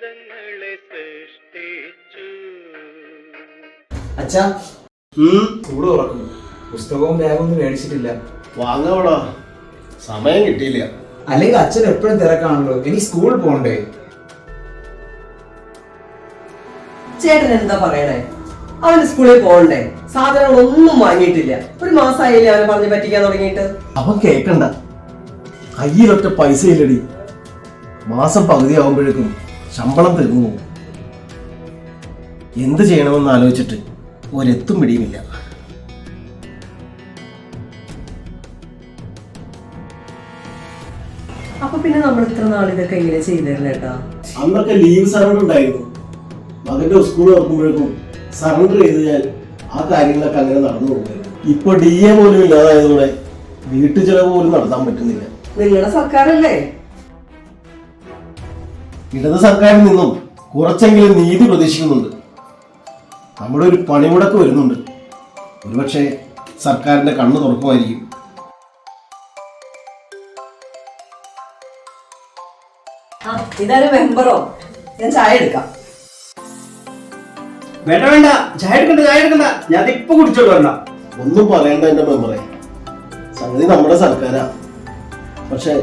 പദങ്ങളെ സൃഷ്ടിച്ചു. അച്ഛാ. ചൂട് സ്കൂൾ തുറക്കും പുസ്തകവും ബാഗും ഒന്നും മേടിച്ചിട്ടില്ല. വാങ്ങാവടാ. സമയം കിട്ടിയില്ല. അല്ലെങ്കിൽ അച്ഛൻ എപ്പോഴും തിരക്കാണല്ലോ. ഇനി സ്കൂളിൽ പോകണ്ടേ ചേട്ടൻ എന്താ പറയണേ? അവന് സ്കൂളിൽ പോകണ്ടേ? സാധനങ്ങളൊന്നും വാങ്ങിയിട്ടില്ല. ഒരു മാസമായില്ലേ അവനെ പറഞ്ഞു പറ്റിക്കാൻ തുടങ്ങിയിട്ട്? അവൻ കേക്കണ്ട. കയ്യിലൊറ്റ പൈസ ഇല്ലടി മാസം പകുതി ആവുമ്പോഴേക്കും ശമ്പളം തീർന്നു പോകും എന്ത് ചെയ്യണമെന്ന് ആലോചിച്ചിട്ട് ഒരെത്തും പിടിയുമില്ല അപ്പൊ പിന്നെ നമ്മൾ ഇത്ര നാൾ ഇതൊക്കെ എങ്ങനെ ചെയ്തിരുന്നേട്ടാ അന്നൊക്കെ ലീവ് സറണ്ടർ ഉണ്ടായിരുന്നു. മകന്റെ സ്കൂൾ തുറക്കുമ്പോഴേക്കും സറണ്ടർ ചെയ്ത് ഞാൻ ആ കാര്യങ്ങളൊക്കെ അങ്ങനെ നടന്നു പോകുമായിരുന്നു ഇപ്പൊ ഡി എ പോലും ഇല്ലാതായതോടെ വീട്ടു ചെലവ് പോലും നടത്താൻ പറ്റുന്നില്ല. നിങ്ങളുടെ സർക്കാരല്ലേ? ഇടത് സർക്കാരിൽ നിന്നും കുറച്ചെങ്കിലും നീതി പ്രതീക്ഷിക്കുന്നുണ്ട്. നമ്മുടെ ഒരു പണിമുടക്ക് വരുന്നുണ്ട്. ഒരുപക്ഷെ സർക്കാരിന്റെ കണ്ണ് തുറക്കുമായിരിക്കും. ഇതാണ് മെമ്പറോ? ഞാൻ ചായ എടുക്കാം. വേണ്ട വേണ്ട. ചായ എടുക്കണ്ട ചായ എടുക്കണ്ട. ഞാൻ ഇപ്പൊ കുടിച്ചോട്ട് വരണ്ട ഒന്നും പറയണ്ട എന്റെ മെമ്പറെ. സംഗതി നമ്മുടെ സർക്കാരാ. പക്ഷെ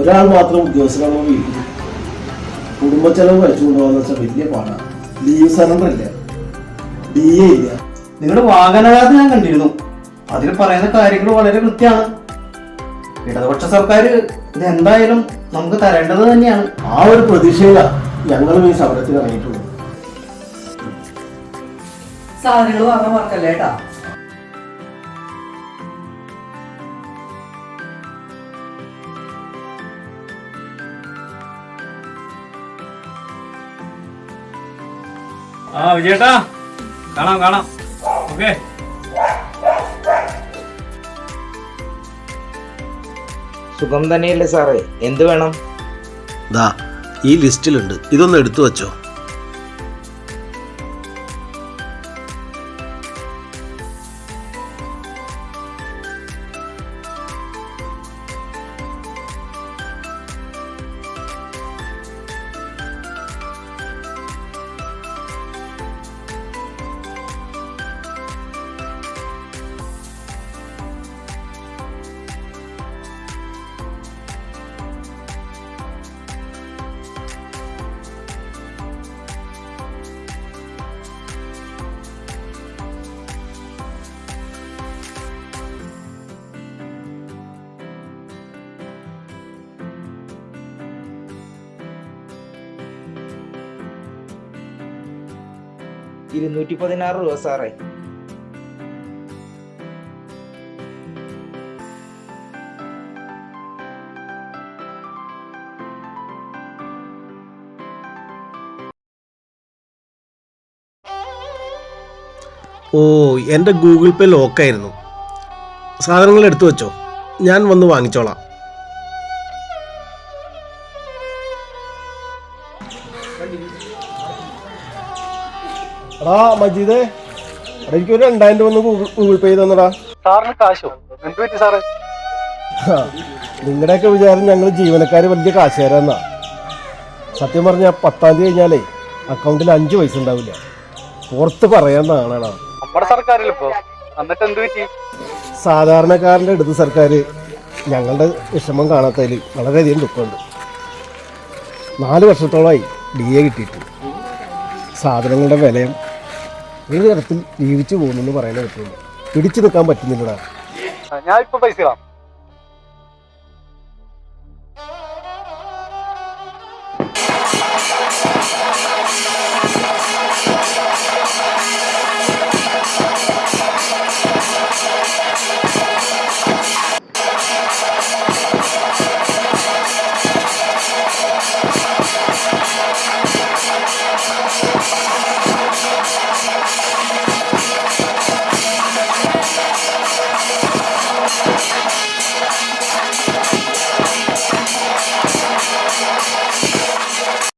ഒരാൾ മാത്രം ഉദ്യോഗസ്ഥരാകുമ്പോൾ വീട്ടിൽ കുടുംബ ചെലവ് കഴിച്ചു കൊണ്ടുപോകാന്ന് വെച്ചാൽ വലിയ പാടാണ് ലീവ് സറണ്ടർ ഇല്ല ഡി എ ഇല്ല. നിങ്ങളുടെ വാഹനകാലത്ത് ഞാൻ കണ്ടിരുന്നു. അതിൽ പറയുന്ന കാര്യങ്ങൾ വളരെ കൃത്യമാണ്. ഇടതുപക്ഷ സർക്കാർ ഇത് എന്തായാലും നമുക്ക് തരേണ്ടത് തന്നെയാണ്. ആ ഒരു പ്രതീക്ഷയിലാണ് ഞങ്ങളും ഈ സമരത്തിൽ ഇറങ്ങിയിട്ടുള്ളത് സാധനങ്ങൾ വാങ്ങാൻ മറക്കല്ലേ ആ വിജയേട്ടാ. കാണാം കാണാം. ഓക്കെ. സുഖം തന്നെയല്ലേ സാറേ? എന്ത് വേണം? ദാ ഈ ലിസ്റ്റിലുണ്ട്. ഇതൊന്ന് എടുത്തു വെച്ചോ. ഇരുന്നൂറ്റി പതിനാറ് രൂപ സാറേ. ഓ എന്റെ ഗൂഗിൾ പേ ലോക്കായിരുന്നു. സാധനങ്ങൾ എടുത്തു വെച്ചോ. ഞാൻ വന്ന് വാങ്ങിച്ചോളാം. എടാ മജീദേ എനിക്ക് ഒരു രണ്ടായിരം രൂപ ഒന്ന് ഗൂഗിൾ ഗൂഗിൾ പേ തന്നടാ. സാറിന് കാശോ? എന്ത് പറ്റി സാറേ? നിങ്ങളുടെയൊക്കെ വിചാരം ഞങ്ങൾ ജീവനക്കാർ വലിയ കാശുകാരെന്നാ. സത്യം പറഞ്ഞാൽ പത്താം തീയതി കഴിഞ്ഞാലേ അക്കൗണ്ടിൽ അഞ്ച് പൈസ ഉണ്ടാവില്ല. പുറത്ത് പറയാന്നാണാ നമ്മുടെ സർക്കാരിൽ ഇപ്പോ. എന്നിട്ട് എന്ത് പറ്റി? സാധാരണക്കാരന്റെ അടുത്ത് സർക്കാർ ഞങ്ങളുടെ വിഷമം കാണാത്തതിൽ വളരെയധികം ദുഃഖമുണ്ട്. നാല് വർഷത്തോളമായി ഡി എ കിട്ടിയിട്ട്. സാധനങ്ങളുടെ വിലയും ഒരു തരത്തിൽ ജീവിച്ചു പോകുന്നെന്ന് പറയാനേ പറ്റുള്ളൂ. പിടിച്ചു നിൽക്കാൻ പറ്റുന്നില്ലടാ. ഞാൻ ഇപ്പൊ പൈസ